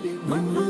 নূর নবী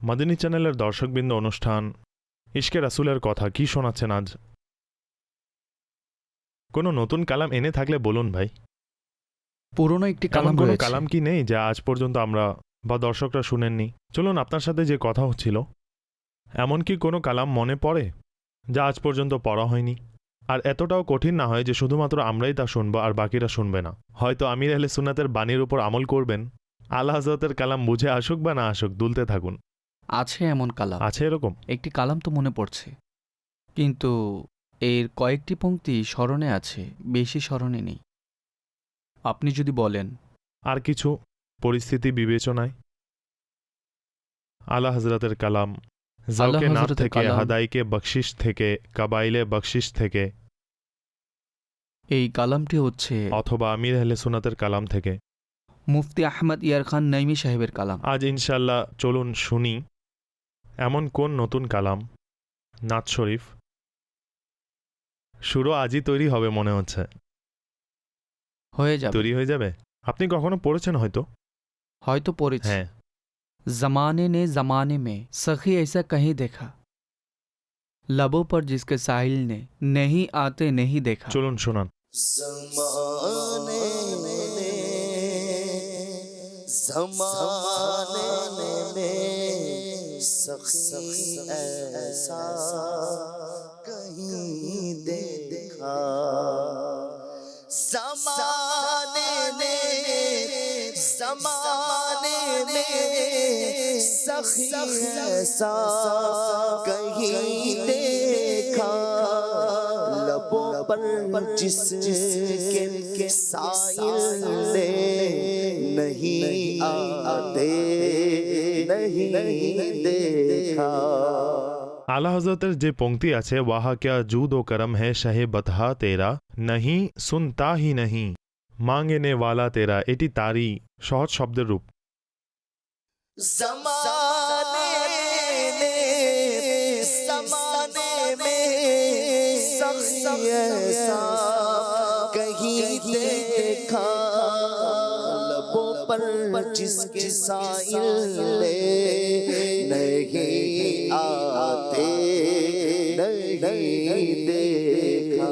মাদিনী চ্যানেলের দর্শকবৃন্দ অনুষ্ঠান। ইশকে রাসুলের কথা কি শোনাচ্ছেন আজ? কোনো নতুন কালাম এনে থাকলে বলুন ভাই। পুরনো একটি কালাম কোনো কালাম কি নেই যা আজ পর্যন্ত আমরা বা দর্শকরা শুনেননি? চলুন আপনার সাথে যে কথা হচ্ছিল এমন কি কোনো কালাম মনে পড়ে যা আজ পর্যন্ত পড়া হয়নি? আর এতটাও কঠিন না হয় যে শুধুমাত্র আমরাই তা শুনব আর বাকিরা শুনবে না। হয়তো আমির আহলে সুনাতের বাণীর উপর আমল করবেন আল্লাহ হজরতের কালাম বুঝে আসুক বা না আসুক দুলতে থাকুন। আছে এমন কালাম। আছে এরকম? একটি কালাম তো মনে পড়ছে। কিন্তু এর কয়েকটি পংক্তি স্মরণে আছে বেশি স্মরণে নেই। আপনি যদি বলেন আর কিছু? পরিস্থিতি বিবেচনায়? আলা হজরতের কালাম জাউকে নাথ থেকে। হাদাইকে বকশিস থেকে কাবাইলে বকশিস থেকে। এই কালামটি হচ্ছে অথবা আমির আহলে সুনাতের কালাম থেকে। মুফতি আহমদ ইয়ার খান নাইমি সাহেবের কালাম। আজ ইনশাল্লাহ চলুন শুনি। এমন কোন নতুন কালাম নাথ শরীফ শুরু আজই তৈরি হবে মনে হচ্ছে হয়ে যাবে তৈরি হয়ে যাবে আপনি কখনো পড়েছেন হয়তো হয়তো পড়েছি হ্যাঁ जमाने ने जमाने में सखी ऐसा कहीं देखा लबों पर जिसके साहिल ने नहीं आते नहीं देखा চলুন শোনান जमाने ने जमाने में سخی ایسا کہیں دیکھا زمانے میں زمانے میں سخی ایسا کہیں دیکھا، لبوں پر جس کے سائل نہیں آتے نہیں دیکھا۔ اعلی حضرت جے پنکتی اچھے واہ کیا جود و کرم ہے شہ بتہا تیرا؟ نہیں سنتا ہی نہیں۔ مانگنے والا تیرا এটি تاری সহজ شبد روپ۔ जिसके साइल ने नहीं आते नहीं देखा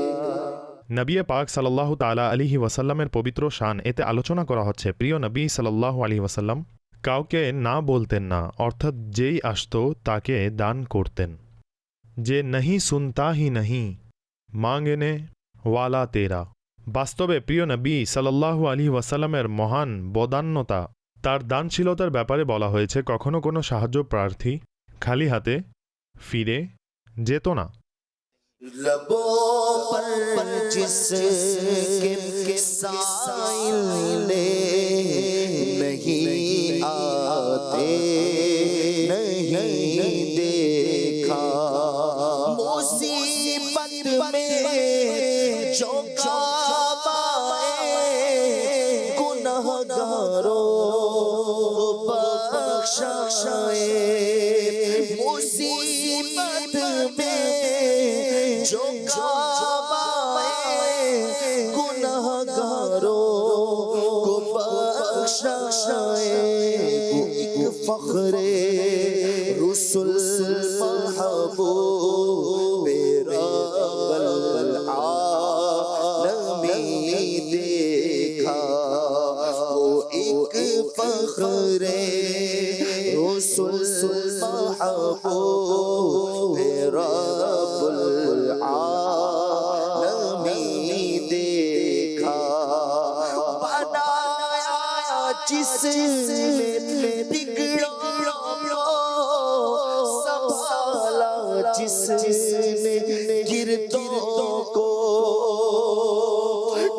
নবিয়ে পাক সাল্লাহ তালা আলিহি ওয়াসাল্লামের পবিত্র শান এতে আলোচনা করা হচ্ছে প্রিয় নবী সাল্লাহ আলী ওয়াসাল্লাম কাউকে না বলতেন না অর্থাৎ যেই আসতো তাকে দান করতেন যে নাহি সুনতা হি নাহি মাঙ্গেনে ওয়ালা তেরা বাস্তবে প্রিয় নবী সাল্লাহ আলী ওয়াসাল্লামের মহান বদান্যতা তার দানশীলতার ব্যাপারে বলা হয়েছে, কখনো কোনো সাহায্য প্রার্থী খালি হাতে ফিরে যেত না। لبوں پر কে فخر رسل محبوب، میرا بل عالمی دیکھا، وہ ایک فخر رسل محبوب، میرا بل عالمی دیکھا، بنایا جس جس نے گردوں کو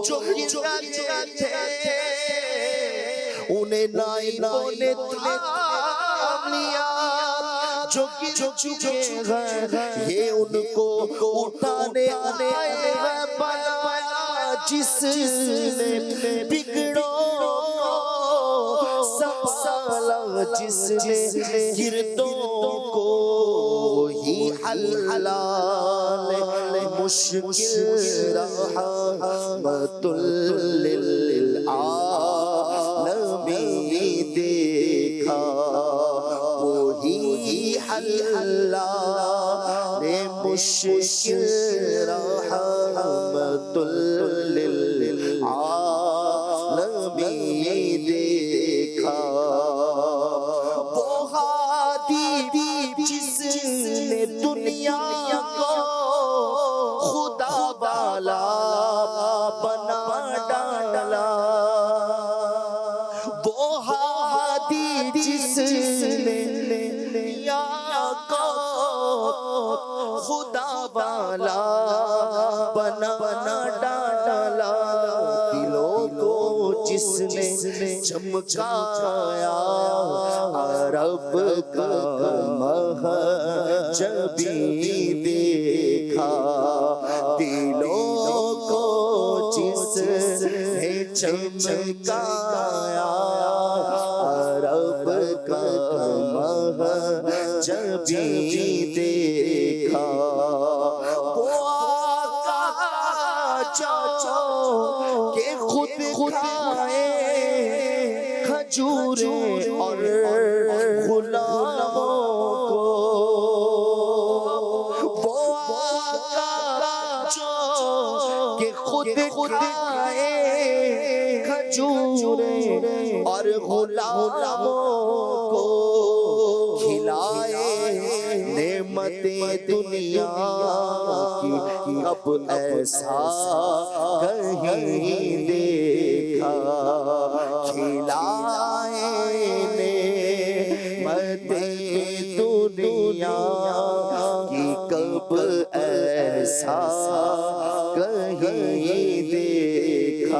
جو گرا تھے انہیں نائلوں نے تھامیا جو گر چکے یہ ان کو اٹھانے آئے ہیں جس نے بگڑو سب سالا، جس نے گردوں کو الحلال مشكل رحمة للعالمين دیکھا وہی حلال مشکل رحمة للعالمين نے چمکایا عرب کا مہ جبی دیکھا دلوں کو جس نے چمکایا عرب کا مہ جبی دیکھا چاچا کہ خود خود اور غلاموں کو خود کھائے اور غلاموں کو کھلائے نعمتیں دنیا کی اب ایسا کہیں دیکھا۔ خواب ایسا کہیں دیکھا۔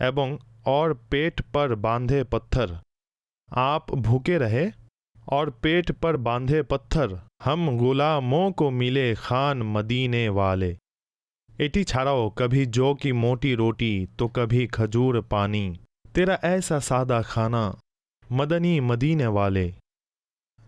ایبوں اور پیٹ پر باندھے پتھر۔ آپ بھوکے رہے اور پیٹ پر باندھے پتھر۔ ہم غلاموں کو ملے خان مدینے والے۔ ایٹی چھڑاؤ کبھی جو کی موٹی روٹی تو کبھی کھجور پانی۔ تیرا ایسا سادہ کھانا مدنی مدینے والے۔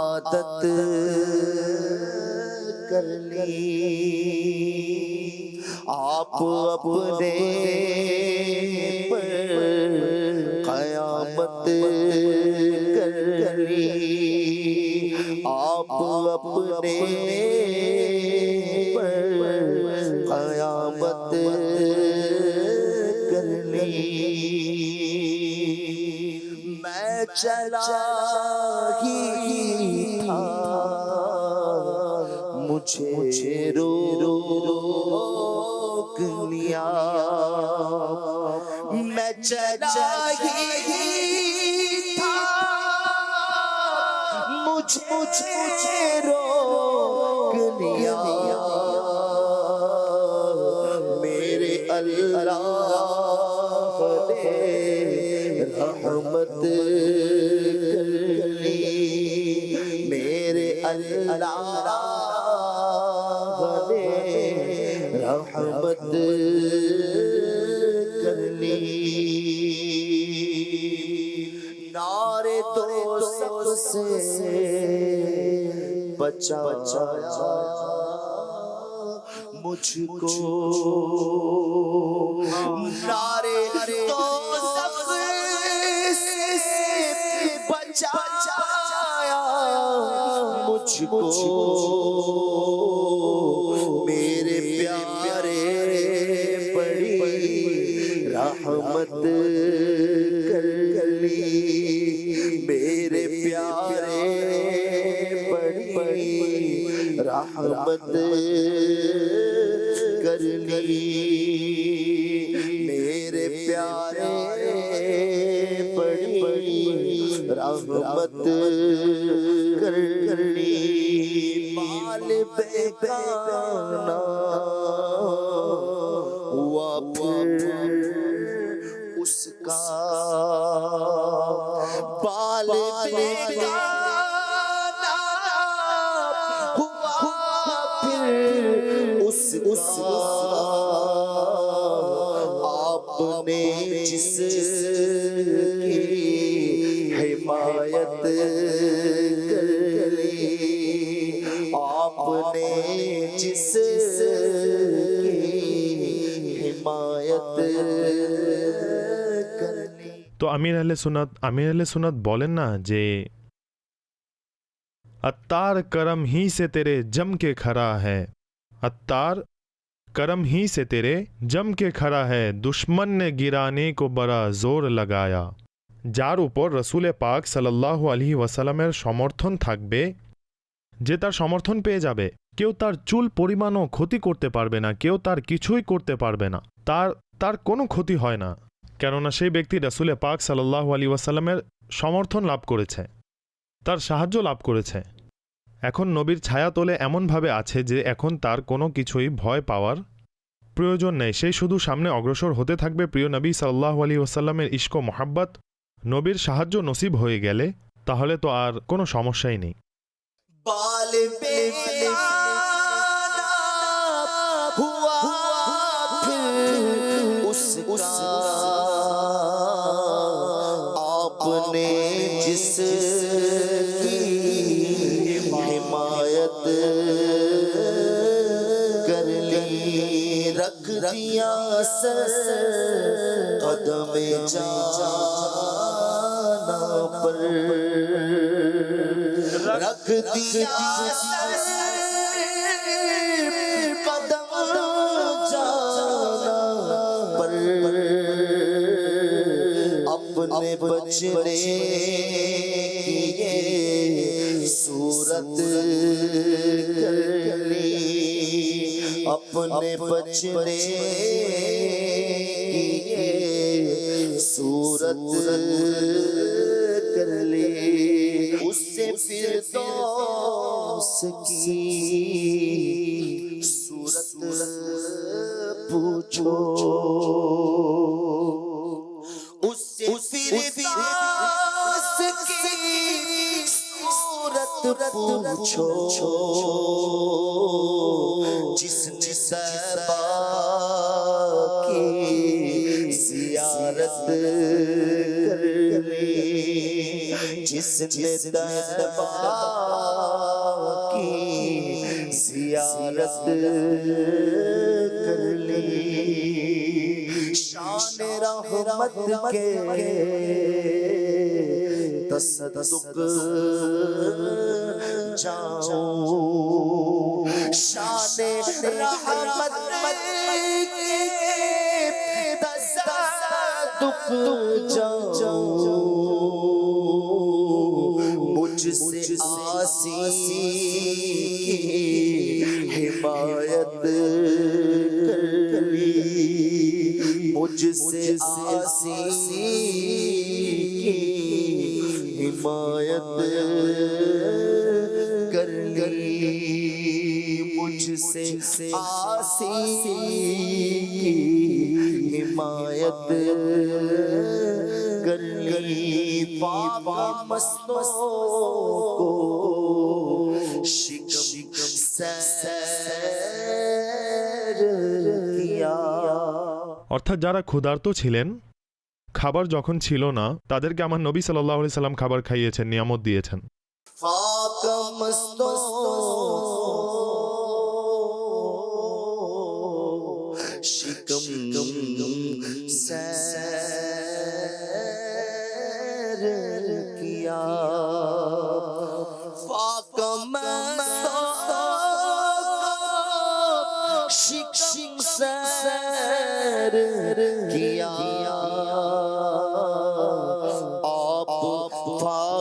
عادت کر لی۔ آپ اپنے قیامت کر لی۔ آپ اپنے قیامت کر لی۔ میں چلا ہی मुझे रो रोक लिया मैं चला ही था मुझे मुझे रोक बचाया मुझको नारे तो बचाया मुझको محبت کر لی۔ میرے پیارے پڑی پڑی رحمت کر لی۔ مال بے پیانا ہوا پھر اس کا তো আমির আহলে সুনাত আমির আহলে সুনাত বলেন না যে अत्तार करम ही से तेरे जम के खरा है अत्तार करम ही से तेरे जम के खरा है दुश्मन ने गिराने को बड़ा জোর লাগায়া যার উপর রসুলে পাক সাল্লাল্লাহু আলহি ওয়াসাল্লামের সমর্থন থাকবে যে তার সমর্থন পেয়ে যাবে কেউ তার চুল পরিমাণও ক্ষতি করতে পারবে না কেউ তার কিছুই করতে পারবে না তার তার কোনো ক্ষতি হয় না কেননা সেই ব্যক্তি রাসুলে পাক সাল্লাহ আলী ওয়াসাল্লামের সমর্থন লাভ করেছে, তার সাহায্য লাভ করেছে। এখন নবীর ছায়া তোলে এমনভাবে আছে যে এখন তার কোনো কিছুই ভয় পাওয়ার প্রয়োজন নেই। সেই শুধু সামনে অগ্রসর হতে থাকবে। প্রিয় নবী সাল্লাহ আলী ওসাল্লামের ইস্ক মোহাব্বত নবীর সাহায্য নসিব হয়ে গেলে তাহলে তো আর কোনো সমস্যাই নেই। رکھیا سر قدم جانا پر۔ رکھ دیا سر قدم جانا پر۔ اپنے بچنے کی یہ صورت اپنے بچنے کی صورت کر لے اس سے پھر دوس کی صورت پوچھو۔ اس سے پھر دوس کی صورت پوچھو۔ जिसने तबा की जियारत कर ली शान रहमत के तसदुक जाओ शान रहमत के तसदुक जाओ आसी की हिमायत कर ली मुझसे आसी की हिमायत कर ली पापा मस्तों को शिकम शिकम सैर किया অর্থাৎ যারা ক্ষুধার্ত ছিলেন খাবার যখন ছিল না তাদেরকে আমার নবী সাল্লাহ সাল্লাম খাবার খাইয়েছেন নিয়ামত দিয়েছেন।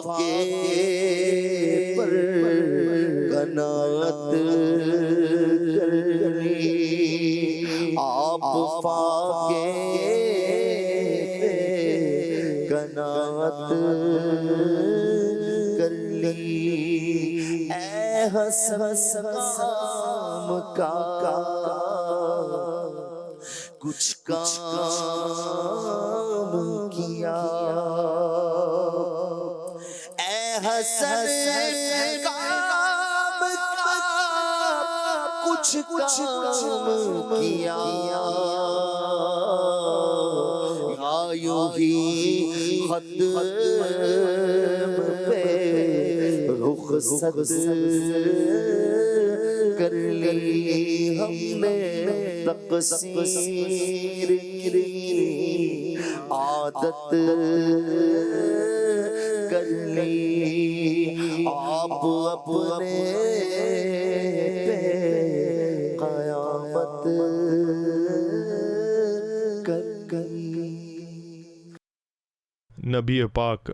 کے پر گنات کرنی آپ فاقے گنات کرنی اے حس حس کام کا کچھ کام کام کیا آیو ہی خط پہ رخصت کر لی ہم نے عادت کر لی۔ آپ اپنے پہ मत নবী পাক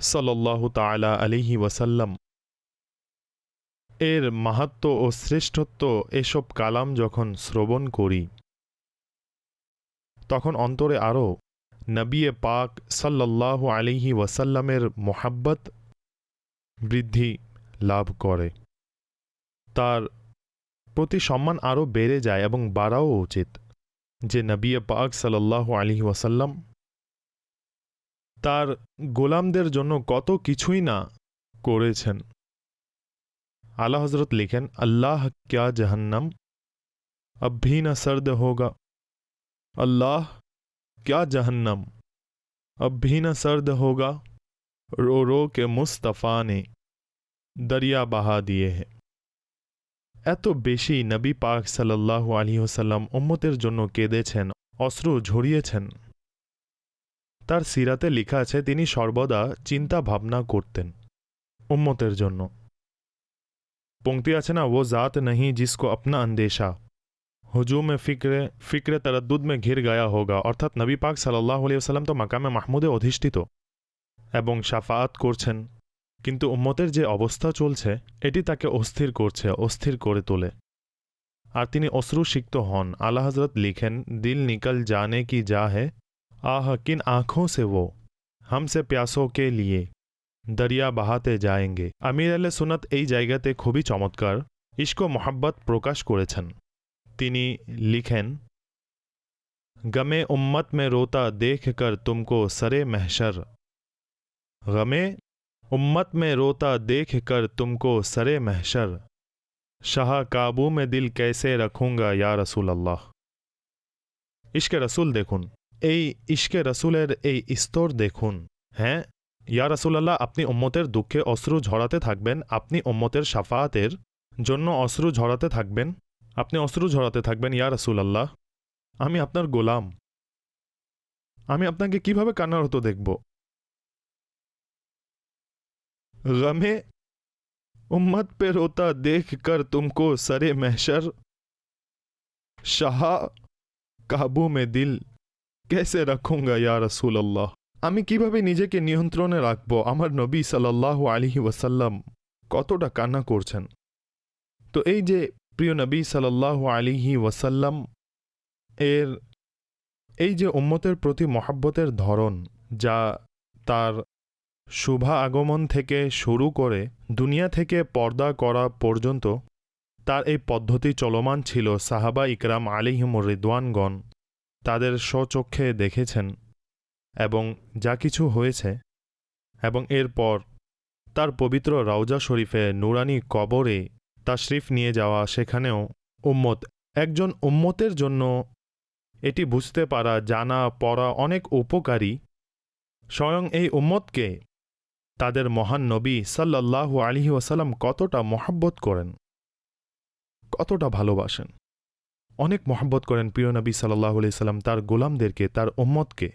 সাল্লাল্লাহু তালা আলিহি ওয়াসাল্লাম এর মাহাত্ম ও শ্রেষ্ঠত্ব এসব কালাম যখন শ্রবণ করি, তখন অন্তরে আরও নবী পাক সাল্লাল্লাহু আলিহি ওয়াসাল্লামের মোহাব্বত বৃদ্ধি লাভ করে। তার প্রতি সম্মান আরও বেড়ে যায় এবং বাড়াও উচিত، যে নবী পাক সাল্লাহ আলী ওয়াসাল্লাম তার গোলামদের জন্য কত কিছুই না করেছেন। اعلیٰ حضرت لکھن اللہ کیا جہنم اب بھی نہ سرد ہوگا اللہ کیا جہنم اب بھی نہ سرد ہوگا رو رو کے مصطفیٰ نے دریا بہا دیے ہیں এত বেশি নবী পাক সাল্লাহ আলহিহসাল্লাম ওম্মতের জন্য কেঁদেছেন, অস্ত্র ঝরিয়েছেন। তার সিরাতে লেখা আছে, তিনি সর্বদা চিন্তা ভাবনা করতেন উম্মতের জন্য। পঙ্ক্তি আছে না, ও জাত নহি জিসকো আপনা আন্দেশা। হজুম ফিক্রে ফিক্রে তারদ্দুদ মে ঘির গায়া হোগা। অর্থাৎ নবী পাক সাল্লাহ আলিয়া সাল্লাম তো মাকামে মাহমুদে অধিষ্ঠিত এবং সাফাত করছেন। কিন্তু উম্মতের যে অবস্থা চলছে এটি তাকে অস্থির করছে অস্থির করে তোলে আর তিনি অশ্রুসিক্ত হন আলা হজরত লিখেন দিল নিকল জানে কি যা হে आह किन आँखों से वो हमसे प्यासों के लिए দরিয়া বাহাতে যায়েঙ্গে আমির আলে সুনাত এই জায়গাতে খুবই চমৎকার ইস্ক মোহাব্বত প্রকাশ করেছেন তিনি লিখেন গমে উম্মত মে রোতা দেখ কর তুমকো সরে মেহশর গমে উম্মত মে রোতা দেখ কর তুমকো সরে মেহশর শাহ কাবু মে দিল कैसे रखूंगा या रसूल अल्लाह ইশকে রসুল দেখুন এই ইশকে রসুলের এই স্তর দেখুন হ্যাঁ ইয়া রসুলাল্লাহ আপনি উম্মতের দুঃখে অশ্রু ঝরাতে থাকবেন আপনি উম্মতের সাফায়াতের জন্য অশ্রু ঝরাতে থাকবেন আপনি অশ্রু ঝরাতে থাকবেন ইয়া রসুলাল্লাহ আমি আপনার গোলাম আমি আপনাকে কিভাবে কান্নারত দেখব গমে উম্মত পে রোতা দেখ কর তুমকো সরে মেহশর শাহ কাবু মে দিল কেসে রাখুঙ্গা ইয়া রসুল আল্লাহ আমি কীভাবে নিজেকে নিয়ন্ত্রণে রাখব আমার নবী সাল্লাহ আলিহি ওয়াসাল্লাম কতটা কান্না করছেন তো এই যে প্রিয় নবী সাল্লাহ আলিহি ওয়াসাল্লাম এর এই যে উম্মতের প্রতি মহাব্বতের ধরন যা তার শুভা আগমন থেকে শুরু করে দুনিয়া থেকে পর্দা করা পর্যন্ত তার এই পদ্ধতি চলমান ছিল সাহাবা ইকরাম আলিহিমুর রিদওয়ানগণ। তাদের স্বচক্ষে দেখেছেন এবং যা কিছু হয়েছে এবং এরপর তার পবিত্র রাউজা শরীফে নুরানি কবরে তাশরিফ নিয়ে যাওয়া, সেখানেও উম্মত, একজন উম্মতের জন্য এটি বুঝতে পারা, জানা, পড়া অনেক উপকারী। স্বয়ং এই উম্মতকে তাদের মহান নবী সাল্লাল্লাহু আলিহি ওয়াসাল্লাম কতটা মহাব্বত করেন, কতটা ভালোবাসেন। অনেক মহাব্বত করেন প্রিয় নবী সাল্লাহ সাল্লাম তার গোলামদেরকে, তার উম্মতকে।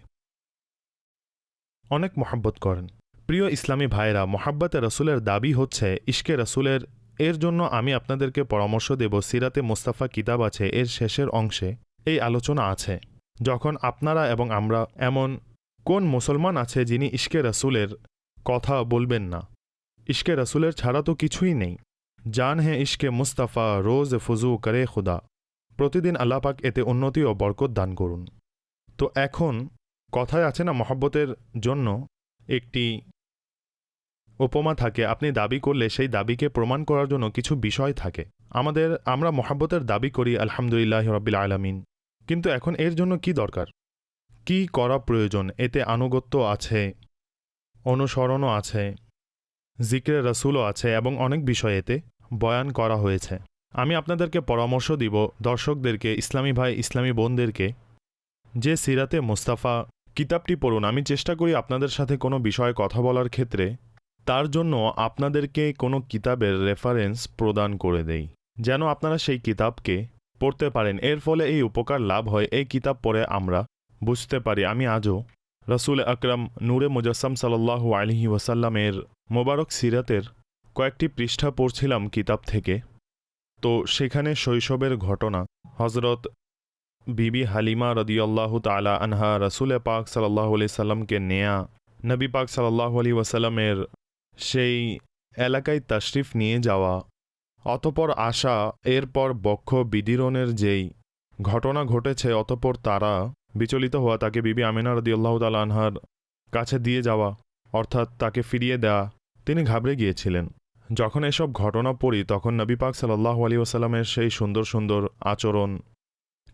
অনেক মহব্বত করেন। প্রিয় ইসলামী ভাইরা মহাব্বতে রসুলের দাবি হচ্ছে, ইশকে রসুলের, এর জন্য আমি আপনাদেরকে পরামর্শ দেব, সিরাতে মোস্তাফা কিতাব আছে, এর শেষের অংশে এই আলোচনা আছে। যখন আপনারা এবং আমরা এমন কোন মুসলমান আছে যিনি ইশকে রসুলের কথা বলবেন না। ইশকে রসুলের ছাড়া তো কিছুই নেই। জান হে ইশকে মুস্তাফা, রোজ ফুজু করে খুদা। প্রতিদিন আল্লাপাক এতে উন্নতি ও বরকত দান করুন। তো এখন কথায় আছে না মহব্বতের জন্য একটি উপমা থাকে, আপনি দাবি করলে সেই দাবিকে প্রমাণ করার জন্য কিছু বিষয় থাকে। আমাদের, আমরা মহাব্বতের দাবি করি, আলহামদুলিল্লাহ রবিল আলামিন। কিন্তু এখন এর জন্য কি দরকার? কি করা প্রয়োজন? এতে আনুগত্য আছে অনুসরণও আছে, জিক্রে রসুলও আছে এবং অনেক বিষয় এতে বয়ান করা হয়েছে। আমি আপনাদেরকে পরামর্শ দিব দর্শকদেরকে, ইসলামী ভাই, ইসলামী বোনদেরকে, যে সিরাতে মুস্তাফা কিতাবটি পড়ুন। আমি চেষ্টা করি আপনাদের সাথে কোনো বিষয়ে কথা বলার ক্ষেত্রে তার জন্য আপনাদেরকে কোনো কিতাবের রেফারেন্স প্রদান করে দেই, যেন আপনারা সেই কিতাবকে পড়তে পারেন। এর ফলে এই উপকার লাভ হয়। এই কিতাব পড়ে আমরা বুঝতে পারি। আমি আজও রসুল আকরাম নূরে মুজাসম সাল্লাহ আলহি ওয়াসাল্লামের মোবারক সিরাতের কয়েকটি পৃষ্ঠা পড়ছিলাম কিতাব থেকে। তো সেখানে শৈশবের ঘটনা হজরত বিবি হালিমা রদিয়াল্লাহ তালা আনহা রসুল পাক সাল্লাহ আলি সাল্লামকে নেয়া, নবী পাক সাল্লাহ আলি ওয়াসাল্লামের সেই এলাকায় তাশরিফ নিয়ে যাওয়া, অতপর আসা এরপর বক্ষ বিদীরণের যেই ঘটনা ঘটেছে, অতপর তারা বিচলিত হওয়া তাকে বিবি আমিনা রদিয়াল্লাহ তাল আনহার কাছে দিয়ে যাওয়া, অর্থাৎ তাকে ফিরিয়ে দেওয়া তিনি ঘাবড়ে গিয়েছিলেন। যখন এসব ঘটনা পড়ি, তখন নবী পাক সাল্লাহ আলী ওসাল্লামের সেই সুন্দর সুন্দর আচরণ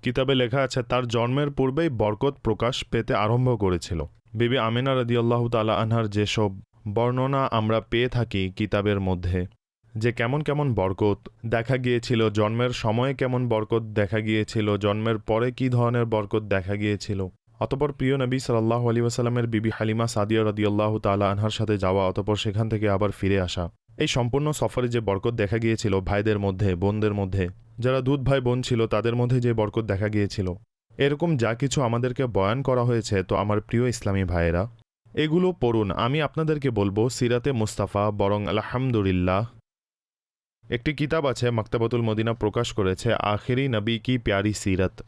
কিতাবে লেখা আছে, তার জন্মের পূর্বেই বরকত প্রকাশ পেতে আরম্ভ করেছিল। বিবি আমিনা রদিয়াল্লাহ তালা আনহার যেসব বর্ণনা আমরা পেয়ে থাকি কিতাবের মধ্যে যে কেমন কেমন বরকত দেখা গিয়েছিল, জন্মের সময়ে কেমন বরকত দেখা গিয়েছিল, জন্মের পরে কি ধরনের বরকত দেখা গিয়েছিল। অতপর প্রিয় নবী সাল্লাহ আলী ওসালামের বিবি হালিমা সাদিয়া রদিয়াল্লাহ তালা আনহার সাথে যাওয়া, অতপর সেখান থেকে আবার ফিরে আসা। এই সম্পূর্ণ সফরে যে বরকত দেখা গিয়েছিল ভাইদের মধ্যে, বোনদের মধ্যে, যারা দুধ ভাই বোন ছিল, তাদের মধ্যে যে বরকত দেখা গিয়েছিল। এরকম যা কিছু আমাদেরকে বয়ান করা হয়েছে, তো আমার প্রিয় ইসলামী ভাইয়েরা, এগুলো পড়ুন। আমি আপনাদেরকে বলব, সিরাতে মুস্তাফা, বরং আলহামদুলিল্লাহ একটি কিতাব আছে মাক্তাবাতুল মদিনা প্রকাশ করেছে আখেরি নবী কি প্যারি সিরাত।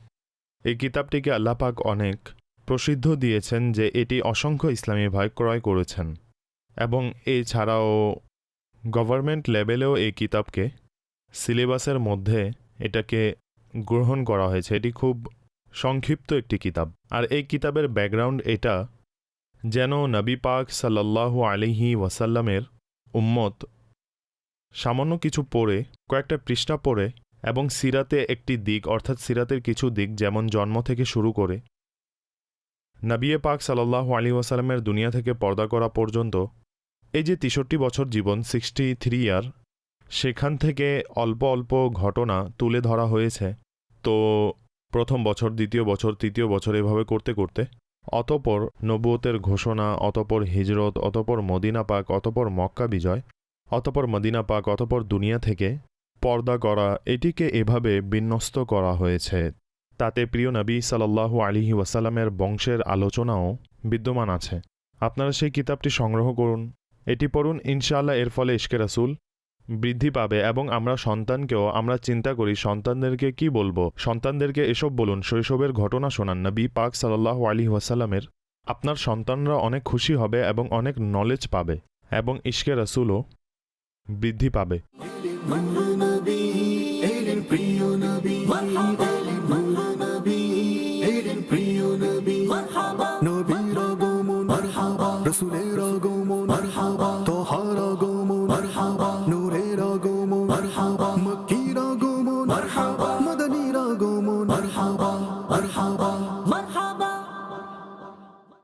এই কিতাবটিকে আল্লাপাক অনেক প্রসিদ্ধ দিয়েছেন যে এটি অসংখ্য ইসলামী ভাই ক্রয় করেছেন এবং এছাড়াও গভর্নমেন্ট লেভেলেও এই কিতাবকে সিলেবাসের মধ্যে এটাকে গ্রহণ করা হয়েছে। এটি খুব সংক্ষিপ্ত একটি কিতাব। আর এই কিতাবের ব্যাকগ্রাউন্ড এটা যেন নবী পাক সাল্লাল্লাহু আলিহি ওয়াসাল্লামের উম্মত সামান্য কিছু পড়ে, কয়েকটা পৃষ্ঠা পড়ে এবং সিরাতে একটি দিক, অর্থাৎ সিরাতের কিছু দিক যেমন জন্ম থেকে শুরু করে। নবিয়ে পাক সাল্লাল্লাহু আলী ওয়াসাল্লামের দুনিয়া থেকে পর্দা করা পর্যন্ত এই যে তেষট্টি বছর জীবন সিক্সটি থ্রি ইয়ার সেখান থেকে অল্প অল্প ঘটনা তুলে ধরা হয়েছে। তো প্রথম বছর, দ্বিতীয় বছর, তৃতীয় বছর এভাবে করতে করতে অতপর নবুয়তের ঘোষণা, অতপর হিজরত, অতপর মদিনা পাক, অতপর মক্কা বিজয় অতপর মদিনা পাক, অতপর দুনিয়া থেকে পর্দা করা, এটিকে এভাবে বিন্যস্ত করা হয়েছে। তাতে প্রিয় নবী সাল্লাল্লাহু আলিহি ওয়াসাল্লামের বংশের আলোচনাও বিদ্যমান আছে। আপনারা সেই কিতাবটি সংগ্রহ করুন, এটি পড়ুন, ইনশাআল্লাহ এর ফলে ইশকে রাসুল বৃদ্ধি পাবে এবং আমরা সন্তানকেও, আমরা চিন্তা করি সন্তানদেরকে কি বলব? সন্তানদেরকে এসব বলুন, শৈশবের ঘটনা শোনান। নবী পাক সাল্লাহ আলী ওয়াসাল্লামের আপনার সন্তানরা অনেক খুশি হবে এবং অনেক নলেজ পাবে এবং ইশকে রাসুলও বৃদ্ধি পাবে।